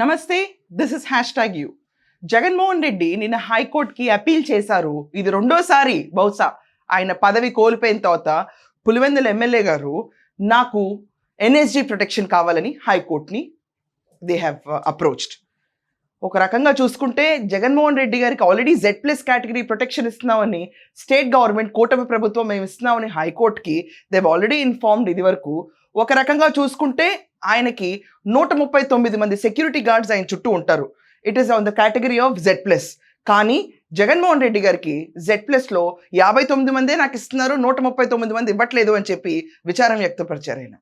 నమస్తే this is hashtag you Jaganmohan Reddy నిన్న హైకోర్టుకి అపీల్ చేశారు. ఇది రెండోసారి బహుశా ఆయన పదవి కోల్పోయిన తర్వాత పులివెందుల ఎమ్మెల్యే గారు నాకు ఎన్ఎస్జీ ప్రొటెక్షన్ కావాలని హైకోర్టుని దే హ్యావ్ అప్రోచ్డ్ ఒక రకంగా చూసుకుంటే జగన్మోహన్ రెడ్డి గారికి already Z plus category protection ఇస్తున్నామని స్టేట్ గవర్నమెంట్ కూటమి ప్రభుత్వం మేము ఇస్తున్నామని హైకోర్టుకి దేవ్ ఆల్రెడీ ఇన్ఫార్మ్డ్ ఇది వరకు ఒక రకంగా చూసుకుంటే ఆయనకి నూట ముప్పై తొమ్మిది మంది సెక్యూరిటీ గార్డ్స్ ఆయన చుట్టూ ఉంటారు. It is on the category of Z plus కానీ జగన్మోహన్ రెడ్డి గారికి జెడ్ ప్లస్లో యాభై తొమ్మిది మందే నాకు ఇస్తున్నారు నూట ముప్పై తొమ్మిది మంది ఇవ్వట్లేదు అని చెప్పి విచారం వ్యక్తపరిచారు ఆయన.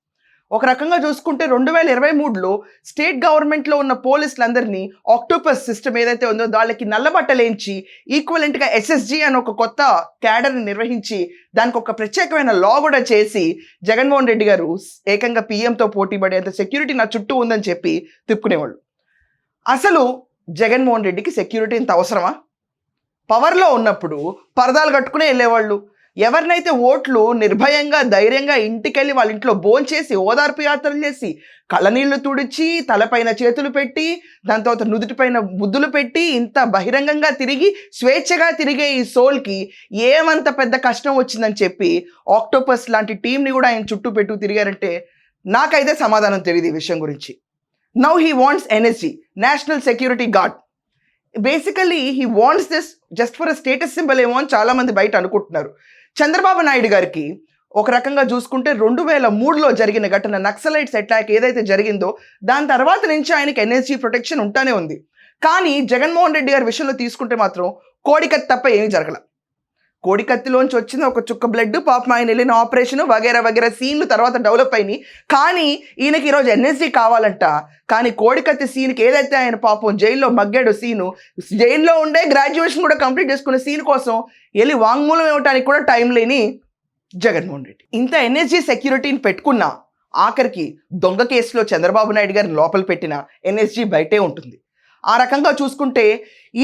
ఒక రకంగా చూసుకుంటే రెండు వేల ఇరవై మూడులో స్టేట్ గవర్నమెంట్లో ఉన్న పోలీసులందరినీ ఆక్టోపస్ సిస్టమ్ ఏదైతే ఉందో వాళ్ళకి నల్లబట్టలేంచి ఈక్వలెంట్గా ఎస్ఎస్జి అని ఒక కొత్త క్యాడర్ని నిర్వహించి దానికి ఒక ప్రత్యేకమైన లా కూడా చేసి జగన్మోహన్ రెడ్డి గారు ఏకంగా పీఎంతో పోటీ పడేంత సెక్యూరిటీ నా చుట్టూ ఉందని చెప్పి తిప్పుకునేవాళ్ళు. అసలు జగన్మోహన్ రెడ్డికి సెక్యూరిటీ ఇంత అవసరమా? పవర్లో ఉన్నప్పుడు పరదాలు కట్టుకునే వెళ్ళేవాళ్ళు. ఎవరినైతే ఓట్లు నిర్భయంగా ధైర్యంగా ఇంటికెళ్ళి వాళ్ళ ఇంట్లో భోంచేసి ఓదార్పు యాత్రలు చేసి కళ్ళనీళ్ళు తుడిచి తలపైన చేతులు పెట్టి దాని తర్వాత నుదుటిపైన ముద్దులు పెట్టి ఇంత బహిరంగంగా తిరిగి స్వేచ్ఛగా తిరిగే ఈ సోల్కి ఏమంత పెద్ద కష్టం వచ్చిందని చెప్పి ఆక్టోపస్ లాంటి టీంని కూడా ఆయన చుట్టూ పెట్టు తిరిగారంటే నాకైతే సమాధానం తెలియదు ఈ విషయం గురించి. Now he wants NSG national security guard basically he wants this just for a status symbol ఏమో అని చాలామంది బయట అనుకుంటున్నారు. చంద్రబాబు నాయుడు గారికి ఒక రకంగా చూసుకుంటే రెండు వేల మూడులో జరిగిన ఘటన నక్సలైట్స్ అటాక్ ఏదైతే జరిగిందో దాని తర్వాత నుంచి ఆయనకి ఎన్ఎస్జీ ప్రొటెక్షన్ ఉంటానే ఉంది. కానీ జగన్మోహన్ రెడ్డి గారి విషయంలో తీసుకుంటే మాత్రం కోడికత్ తప్ప ఏమీ జరగలేదు కోడికత్తిలోంచి వచ్చిన ఒక చుక్క బ్లడ్ పాపం ఆయన వెళ్ళిన ఆపరేషన్ వగేరా వగేరా సీన్లు తర్వాత డెవలప్ అయినాయి. కానీ ఈయనకి ఈరోజు ఎన్ఎస్జీ కావాలంట. కానీ కోడికత్తి సీన్కి ఏదైతే ఆయన పాపం జైల్లో మగ్గాడు సీను జైల్లో ఉండే గ్రాడ్యుయేషన్ కూడా కంప్లీట్ చేసుకున్న సీన్ కోసం వెళ్ళి వాంగ్మూలం ఇవ్వడానికి కూడా టైం లేని జగన్మోహన్ రెడ్డి. ఇంత ఎన్ఎస్జీ సెక్యూరిటీని పెట్టుకున్నా ఆఖరికి దొంగ కేసులో చంద్రబాబు నాయుడు గారిని లోపల పెట్టిన ఎన్ఎస్జీ బయటే ఉంటుంది. ఆ రకంగా చూసుకుంటే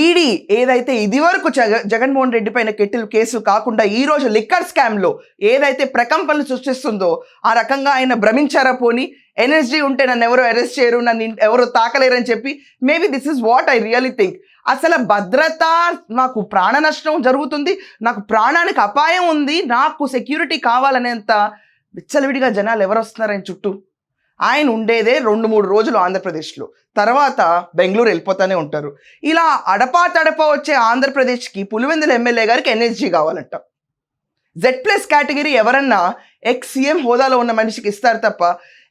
ఈడీ ఏదైతే ఇదివరకు జగ జగన్మోహన్ రెడ్డి పైన కెట్టిల్ కేసు కాకుండా ఈ రోజు లిక్కర్ స్కామ్లో ఏదైతే ప్రకంపనలు సృష్టిస్తుందో ఆ రకంగా ఆయన భ్రమించారా పోని? ఎన్ఎస్జీ ఉంటే నన్ను ఎవరు అరెస్ట్ చేయరు నన్ను ఎవరు తాకలేరని చెప్పి maybe this is what I really think. అసలు భద్రత నాకు ప్రాణ నష్టం జరుగుతుంది నాకు ప్రాణానికి అపాయం ఉంది నాకు సెక్యూరిటీ కావాలనేంత విచ్చలవిడిగా జనాలు ఎవరు వస్తున్నారని చుట్టూ? ఆయన ఉండేదే రెండు మూడు రోజులు ఆంధ్రప్రదేశ్లో. తర్వాత బెంగళూరు వెళ్ళిపోతానే ఉంటారు. ఇలా అడపా తడప వచ్చే ఆంధ్రప్రదేశ్కి పులివెందుల ఎమ్మెల్యే గారికి ఎన్ఎస్జీ కావాలంట. జెడ్ ప్లస్ కేటగిరీ ఎవరన్నా ఎక్స్ సీఎం హోదాలో ఉన్న మనిషికి ఇస్తారు తప్ప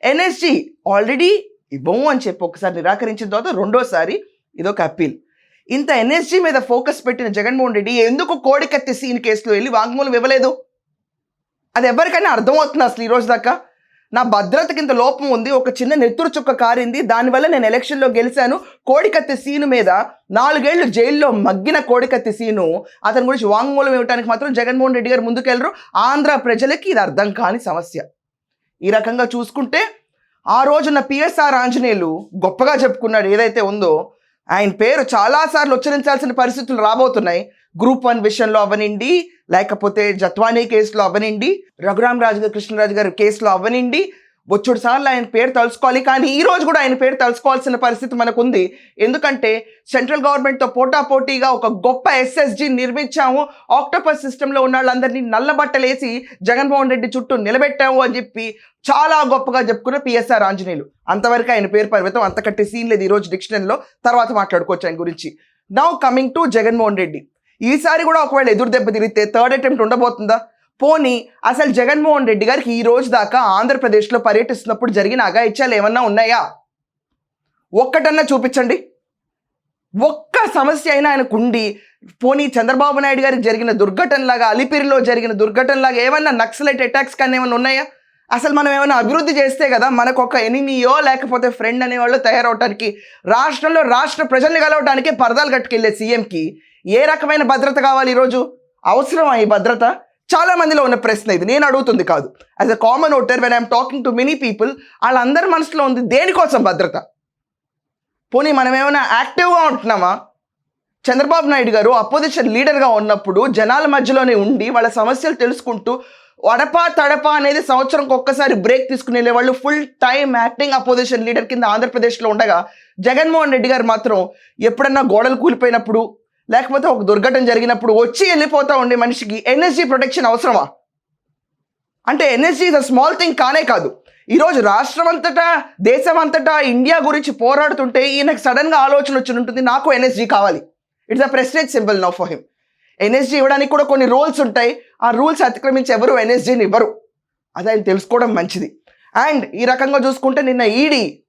ఎన్ఎస్జీ ఆల్రెడీ ఇవ్వము అని చెప్పి ఒకసారి నిరాకరించిన తర్వాత రెండోసారి ఇదొక అప్పీల్ ఇంత ఎన్ఎస్జీ మీద ఫోకస్ పెట్టిన జగన్మోహన్ రెడ్డి ఎందుకు కోడికత్తి సీన్ కేసులో వెళ్ళి వాంగ్మూలం ఇవ్వలేదు? అది ఎవరికైనా అర్థమవుతుంది అసలు ఈ రోజు దాకా? నా భద్రతకి ఇంత లోపం ఉంది ఒక చిన్న నెత్తురు చుక్క కారింది దానివల్ల నేను ఎలక్షన్లో గెలిచాను. కోడికత్తి సీను మీద నాలుగేళ్ళు జైల్లో మగ్గిన కోడికత్తి సీను అతని గురించి వాంగ్మూలం ఇవ్వడానికి మాత్రం జగన్మోహన్ రెడ్డి గారు ముందుకెళ్ళరు ఆంధ్ర ప్రజలకి ఇది అర్థం కాని సమస్య. ఈ రకంగా చూసుకుంటే ఆ రోజున పిఎస్ఆర్ ఆంజనేయులు గొప్పగా చెప్పుకున్నాడు ఏదైతే ఉందో ఆయన పేరు చాలాసార్లు ఉచ్చరించాల్సిన పరిస్థితులు రాబోతున్నాయి. గ్రూప్ వన్ విషయంలో అవనండి లేకపోతే జత్వానీ కేసులో అవనండి రఘురామ్ రాజు గారు కృష్ణరాజు గారి కేసులో అవనండి బొచ్చుడు సార్లు ఆయన పేరు తలుచుకోవాలి కానీ ఈ రోజు కూడా ఆయన పేరు తలుచుకోవాల్సిన పరిస్థితి మనకు ఉంది ఎందుకంటే సెంట్రల్ గవర్నమెంట్తో పోటాపోటీగా ఒక గొప్ప ఎస్ఎస్జి నిర్మించాము. ఆక్టోపస్ సిస్టంలో ఉన్న వాళ్ళందరినీ నల్లబట్టలేసి జగన్మోహన్ రెడ్డి చుట్టూ నిలబెట్టాము అని చెప్పి చాలా గొప్పగా చెప్పుకున్న పిఎస్ఆర్ ఆంజనేయులు. అంతవరకు ఆయన పేరు పరిమితం అంతకట్టి సీన్ లేదు ఈ రోజు డిక్షనరీలో. తర్వాత మాట్లాడుకోవచ్చు ఆయన గురించి. Now coming to Jaganmohan Reddy. ఈసారి కూడా ఒకవేళ ఎదురు దెబ్బ తిరిగితే థర్డ్ అటెంప్ట్ ఉండబోతుందా? పోనీ అసలు జగన్మోహన్ రెడ్డి గారికి ఈ రోజు దాకా ఆంధ్రప్రదేశ్లో పర్యటిస్తున్నప్పుడు జరిగిన అగాయిత్యాలు ఏమన్నా ఉన్నాయా? ఒక్కటన్నా చూపించండి. ఒక్క సమస్య అయినా ఆయనకు ఉండి పోనీ చంద్రబాబు నాయుడు గారికి జరిగిన దుర్ఘటనలాగా అలిపిరిలో జరిగిన దుర్ఘటనలాగా ఏమన్నా నక్సలైట్ అటాక్స్ కానీ ఏమైనా ఉన్నాయా? అసలు మనం ఏమైనా అభివృద్ధి చేస్తే కదా మనకు ఒక ఎనిమియో లేకపోతే ఫ్రెండ్ అనేవాళ్ళు తయారవటానికి రాష్ట్రంలో రాష్ట్ర ప్రజల్ని కలవటానికి పరదాలు కట్టుకెళ్ళే సీఎంకి ఏ రకమైన భద్రత కావాలి ఈరోజు? అవసరమా ఈ భద్రత? చాలా మందిలో ఉన్న ప్రశ్న ఇది. నేను అడుగుతుంది కాదు. As a common voter when I'm talking to many people వాళ్ళందరి మనసులో ఉంది దేనికోసం భద్రత? పోనీ మనం ఏమైనా యాక్టివ్గా ఉంటున్నామా? చంద్రబాబు నాయుడు గారు అపోజిషన్ లీడర్గా ఉన్నప్పుడు జనాల మధ్యలోనే ఉండి వాళ్ళ సమస్యలు తెలుసుకుంటూ వడపా తడపా అనేది సంవత్సరంకి ఒక్కసారి బ్రేక్ తీసుకుని వెళ్ళే వాళ్ళు full time acting opposition leader కింద ఆంధ్రప్రదేశ్లో ఉండగా జగన్మోహన్ రెడ్డి గారు మాత్రం ఎప్పుడన్నా గోడలు కూలిపోయినప్పుడు లేకపోతే ఒక దుర్ఘటన జరిగినప్పుడు వచ్చి వెళ్ళిపోతా ఉండే మనిషికి ఎన్ఎస్జీ ప్రొటెక్షన్ అవసరమా? అంటే NSG is a small thing కానే కాదు. ఈరోజు రాష్ట్రం అంతటా దేశం అంతటా ఇండియా గురించి పోరాడుతుంటే ఈయనకు సడన్గా ఆలోచన వచ్చి ఉంటుంది నాకు ఎన్ఎస్జీ కావాలి. It's a prestige symbol no for him NSG ఇవ్వడానికి కూడా కొన్ని రూల్స్ ఉంటాయి. ఆ రూల్స్ అతిక్రమించి ఎవరు ఎన్ఎస్జీని ఇవ్వరు. అది ఆయన తెలుసుకోవడం మంచిది. అండ్ ఈ రకంగా చూసుకుంటే నిన్న ఈడీ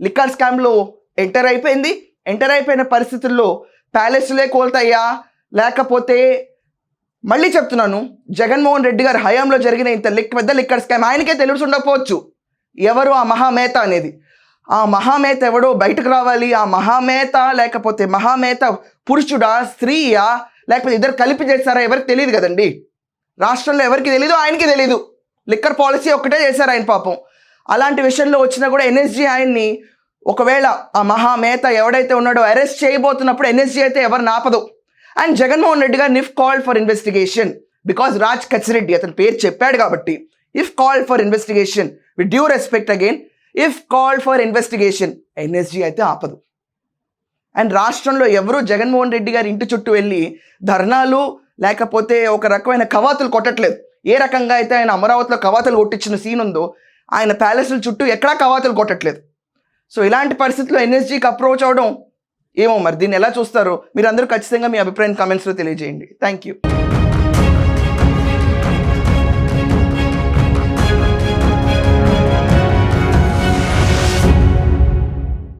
లిక్కర్ స్కామ్లో ఎంటర్ అయిపోయింది. ఎంటర్ అయిపోయిన పరిస్థితుల్లో ప్యాలెస్లే కోల్తాయా లేకపోతే మళ్ళీ చెప్తున్నాను జగన్మోహన్ రెడ్డి గారి హయాంలో జరిగిన ఇంత లిక్ పెద్ద లిక్కర్ స్కామ్ ఆయనకే తెలిసి ఉండకపోవచ్చు. ఎవరు ఆ మహామేత అనేది? ఆ మహామేత ఎవడో బయటకు రావాలి. ఆ మహామేత లేకపోతే మహామేత పురుషుడా స్త్రీయా లేకపోతే ఇద్దరు కలిపి చేస్తారా ఎవరికి తెలియదు కదండి. రాష్ట్రంలో ఎవరికి తెలీదు ఆయనకి తెలీదు. లిక్కర్ పాలసీ ఒక్కటే చేశారు ఆయన పాపం. అలాంటి విషయంలో వచ్చినా కూడా ఎన్ఎస్జీ ఆయన్ని ఒకవేళ ఆ మహామేత ఎవడైతే ఉన్నాడో అరెస్ట్ చేయబోతున్నప్పుడు ఎన్ఎస్జీ అయితే ఎవరిని ఆపదు. And Jaganmohan Reddy garu if called for investigation because Raj Kachireddy అతని పేరు చెప్పాడు కాబట్టి if called for investigation with due respect again if called for investigation NSG అయితే ఆపదు. అండ్ రాష్ట్రంలో ఎవరు జగన్మోహన్ రెడ్డి గారి ఇంటి చుట్టూ వెళ్ళి ధర్నాలు లేకపోతే ఒక రకమైన కవాతులు కొట్టట్లేదు. ఏ రకంగా అయితే ఆయన అమరావతిలో కవాతులు కొట్టించిన సీన్ ఉందో ఆయన ప్యాలెస్ల చుట్టూ ఎక్కడా కవాతులు కొట్టట్లేదు. సో ఇలాంటి పరిస్థితుల్లో ఎన్ఎస్జీకి అప్రోచ్ అవడం ఏమో మరి? దీన్ని ఎలా చూస్తారో? మీరు అందరూ ఖచ్చితంగా మీ అభిప్రాయం కామెంట్స్లో తెలియజేయండి. Thank you